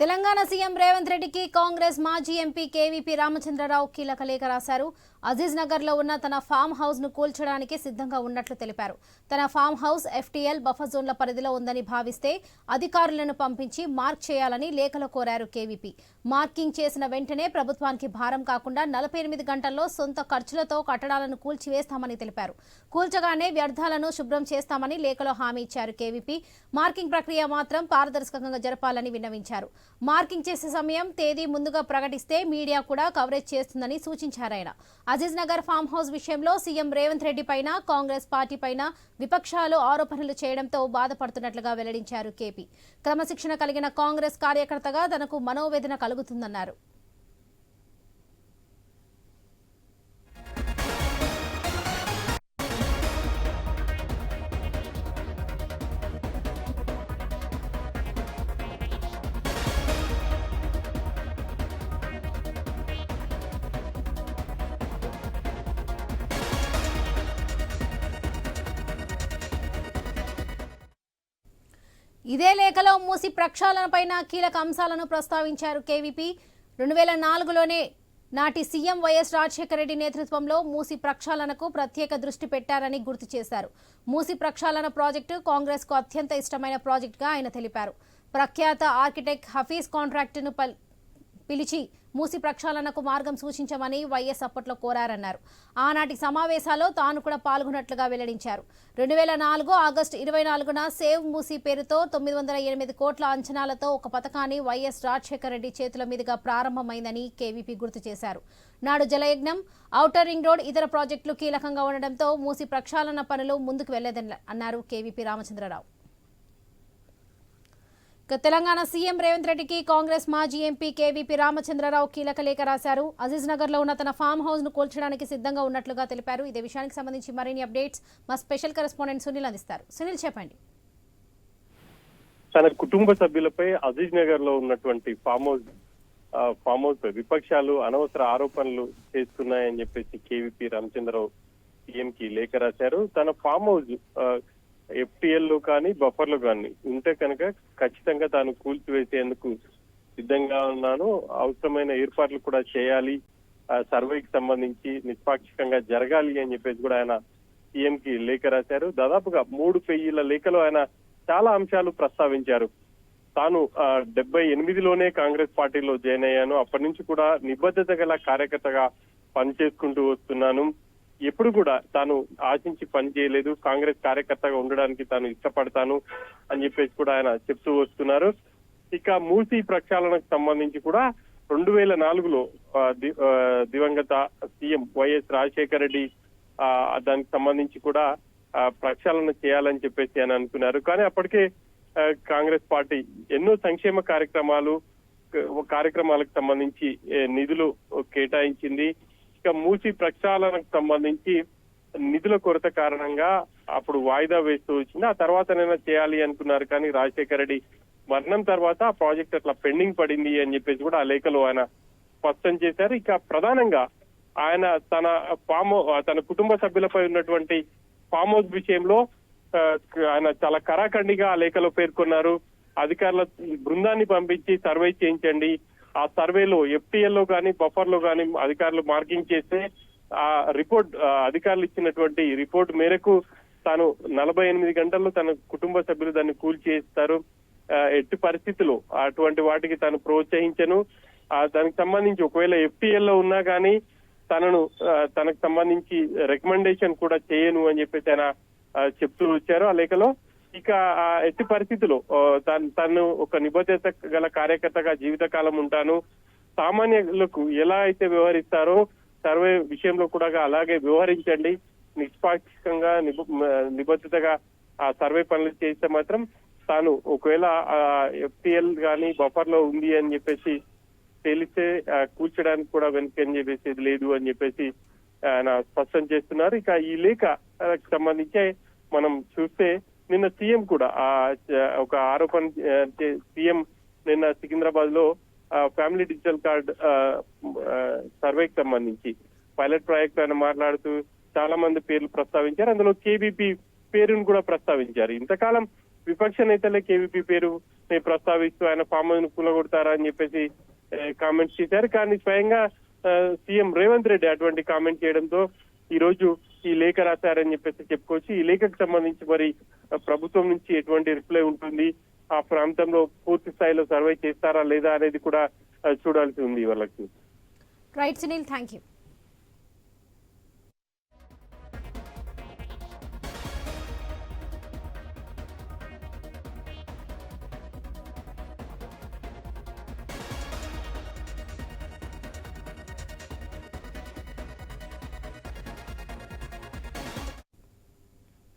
Telangana CM Revanth రెడ్డికి కాంగ్రెస్ మాజీ MP KVP Ramachandra Rao కీలక లేఖ రాశారు. అజీజ్ నగర్లో ఉన్న తన ఫామ్ హౌస్ను కూల్చడానికి సిద్ధంగా ఉన్నట్లు తెలిపారు. తన ఫామ్ హౌస్ ఎఫ్టీఎల్ బఫర్ జోన్ల పరిధిలో ఉందని భావిస్తే అధికారులను పంపించి మార్క్ చేయాలని లేఖలో కోరారు కేవీపీ. మార్కింగ్ చేసిన వెంటనే ప్రభుత్వానికి భారం కాకుండా నలభై ఎనిమిది గంటల్లో సొంత ఖర్చులతో కట్టడాలను కూల్చివేస్తామని తెలిపారు. కూల్చగానే వ్యర్థాలను శుభ్రం చేస్తామని లేఖలో హామీ ఇచ్చారు కేవీపీ. మార్కింగ్ ప్రక్రియ మాత్రం పారదర్శకంగా జరపాలని విన్నవించారు. మార్కింగ్ చేసే సమయం తేదీ ముందుగా ప్రకటిస్తే మీడియా కూడా కవరేజ్ చేస్తుందని సూచించారాయన అజీజ్ నగర్ ఫామ్ హౌస్ విషయంలో సీఎం రేవంత్ రెడ్డి పైన కాంగ్రెస్ పార్టీ పైన విపక్షాలు ఆరోపణలు చేయడంతో బాధపడుతున్నట్లుగా వెల్లడించారు కేపీ. క్రమశిక్షణ కలిగిన కాంగ్రెస్ కార్యకర్తగా తనకు మనోవేదన కలుగుతుందన్నారు. ఇదే లేఖలో మూసి ప్రక్షాళనపైన కీలక అంశాలను ప్రస్తావించారు కేవీపీ. రెండు వేల నాలుగులోనే నాటి సీఎం వైఎస్ రాజశేఖర రెడ్డి నేతృత్వంలో మూసి ప్రక్షాళనకు ప్రత్యేక దృష్టి పెట్టారని గుర్తు చేశారు. మూసి ప్రక్షాళన ప్రాజెక్టు కాంగ్రెస్కు అత్యంత ఇష్టమైన ప్రాజెక్టుగా ఆయన తెలిపారు. ప్రఖ్యాత ఆర్కిటెక్ట్ హఫీజ్ కాంట్రాక్టును పల్- పిలిచి మూసి ప్రక్షాళనకు మార్గం సూచించమని వైఎస్ అప్పట్లో కోరారన్నారు. ఆనాటి సమావేశాల్లో తాను కూడా పాల్గొన్నట్లుగా వెల్లడించారు. రెండు వేల నాలుగు ఆగస్టు ఇరవై నాలుగున సేవ్ మూసి పేరుతో తొమ్మిది వందల ఎనిమిది కోట్ల అంచనాలతో ఒక పథకాన్ని వైఎస్ రాజశేఖర రెడ్డి చేతుల మీదుగా ప్రారంభమైందని కేవీపీ గుర్తు చేశారు. నాడు జలయజ్ఞం ఔటర్ రింగ్ రోడ్ ఇతర ప్రాజెక్టులు కీలకంగా ఉండడంతో మూసి ప్రక్షాళన పనులు ముందుకు వెళ్ళేదని అన్నారు కేవీపీ రామచంద్రరావు. తెలంగాణ సీఎం రేవంత్ రెడ్డికి కాంగ్రెస్ మాజీ ఎంపీ కేవీపీ రామచంద్రరావు కీలక లేఖ రాశారు. అజీజ్ నగర్లో ఉన్న తన ఫామ్ హౌస్ను కూల్చడానికి సిద్ధంగా ఉన్నట్లుగా తెలిపారు. ఇదే విషయానికి సంబంధించి మరిన్ని అప్డేట్స్ మా స్పెషల్ కరెస్పాండెంట్ సునీల్ అందిస్తారు. సునీల్ చెప్పండి. తన కుటుంబ సభ్యులపై అజీజ్ నగర్లో ఉన్నటువంటి ఫామ్ హౌస్ ఫామ్ హౌస్ విపక్షాలు అనవసర ఆరోపణలు చేస్తున్నాయని చెప్పేసి కేవీపీ రామచంద్రరావు సీఎం కి లేఖ రాశారు. తన ఫామ్ హౌస్ ఎఫ్టిఎల్లో కానీ బఫర్లు కానీ ఉంటే కనుక ఖచ్చితంగా తాను కూల్చివేసేందుకు సిద్ధంగా ఉన్నాను. అవసరమైన ఏర్పాట్లు కూడా చేయాలి. ఆ, సర్వేకి సంబంధించి నిష్పాక్షికంగా జరగాలి అని చెప్పేసి కూడా ఆయన సీఎం కి లేఖ రాశారు. దాదాపుగా మూడు పేజీల లేఖలో ఆయన చాలా అంశాలు ప్రస్తావించారు. తాను ఆ, డెబ్బై ఎనిమిదిలోనే కాంగ్రెస్ పార్టీలో జాయిన్ అయ్యాను. అప్పటి నుంచి కూడా నిబద్ధత గల కార్యకర్తగా పనిచేసుకుంటూ వస్తున్నాను. ఎప్పుడు కూడా తాను ఆశించి పని చేయలేదు. కాంగ్రెస్ కార్యకర్తగా ఉండడానికి తాను ఇష్టపడతాను అని చెప్పేసి కూడా ఆయన చెప్తూ వస్తున్నారు. ఇక మూసీ ప్రక్షాళనకు సంబంధించి కూడా రెండు వేల నాలుగులో దివంగత సీఎం వైఎస్ రాజశేఖర రెడ్డి ఆ, దానికి సంబంధించి కూడా ఆ, ప్రక్షాళన చేయాలని చెప్పేసి ఆయన అనుకున్నారు. కానీ అప్పటికే ఆ, కాంగ్రెస్ పార్టీ ఎన్నో సంక్షేమ కార్యక్రమాలు కార్యక్రమాలకు సంబంధించి నిధులు కేటాయించింది. ఇక మూసి ప్రక్షాళనకు సంబంధించి నిధుల కొరత కారణంగా అప్పుడు వాయిదా వేస్తూ వచ్చింది. ఆ తర్వాతనైనా చేయాలి అనుకున్నారు కానీ రాజశేఖర రెడ్డి మరణం తర్వాత ఆ ప్రాజెక్ట్ అట్లా పెండింగ్ పడింది అని చెప్పేసి కూడా ఆ లేఖలో ఆయన స్పష్టం చేశారు. ఇక ప్రధానంగా ఆయన తన ఫామ్ తన కుటుంబ సభ్యులపై ఉన్నటువంటి ఫామ్ హౌస్ విషయంలో ఆయన చాలా కరాఖండిగా ఆ లేఖలో పేర్కొన్నారు. అధికారుల బృందాన్ని పంపించి సర్వే చేయించండి. ఆ సర్వేలో ఎఫ్టీఎల్లో కానీ బఫర్లో కానీ అధికారులు మార్కింగ్ చేస్తే ఆ రిపోర్ట్ అధికారులు ఇచ్చినటువంటి రిపోర్ట్ మేరకు తాను నలభై ఎనిమిది గంటల్లో తన కుటుంబ సభ్యులు దాన్ని కూల్చేస్తారు. ఎట్టి పరిస్థితుల్లో అటువంటి వాటికి తాను ప్రోత్సహించను. ఆ, దానికి సంబంధించి ఒకవేళ ఎఫ్టీఎల్లో ఉన్నా కానీ తనను తనకు సంబంధించి రికమెండేషన్ కూడా చేయను అని చెప్పేసి ఆయన చెప్తూ వచ్చారు. ఆ లేఖలో ఇక ఆ ఎట్టి పరిస్థితులు తన్- తను ఒక నిబద్ధత గల కార్యకర్తగా జీవితకాలం ఉంటాను. సామాన్యులకు ఎలా అయితే వ్యవహరిస్తారో సర్వే విషయంలో కూడా అలాగే వ్యవహరించండి. నిష్పాక్షికంగా నిబ- నిబద్ధతగా ఆ సర్వే పనులు చేస్తే మాత్రం తాను ఒకవేళ ఎఫ్టిఎల్ కానీ బఫర్లో ఉంది అని చెప్పేసి తెలిస్తే కూర్చోడానికి కూడా వెనక్కి వెనకని చెప్పేసి లేదు అని చెప్పేసి ఆయన స్పష్టం చేస్తున్నారు. ఇక ఈ లేఖ సంబంధించి మనం చూస్తే నిన్న సీఎం కూడా ఆ ఒక ఆరోపణ సీఎం నిన్న సికింద్రాబాద్లో ఆ, ఫ్యామిలీ డిజిటల్ కార్డ్ సర్వేకి సంబంధించి పైలట్ ప్రాజెక్ట్ ఆయన మాట్లాడుతూ చాలా మంది పేర్లు ప్రస్తావించారు. అందులో కేబీపీ పేరును కూడా ప్రస్తావించారు. ఇంతకాలం విపక్ష నేతలే కేవీపీ పేరు ప్రస్తావిస్తూ ఆయన ఫామ్ హౌస్ కూలగొడతారా అని చెప్పేసి కామెంట్స్ చేశారు. కానీ స్వయంగా ఆ, సీఎం రేవంత్ రెడ్డి అటువంటి కామెంట్ చేయడంతో ఈ రోజు ఈ లేఖ రాశారని చెప్పేసి చెప్పుకోవచ్చు. ఈ లేఖకు సంబంధించి మరి ప్రభుత్వం నుంచి ఎటువంటి రిప్లై ఉంటుంది? ఆ ప్రాంతంలో పూర్తి స్థాయిలో సర్వే చేస్తారా లేదా అనేది కూడా చూడాల్సి ఉంది వాళ్ళకి రైట్ సునీల్ థ్యాంక్ యూ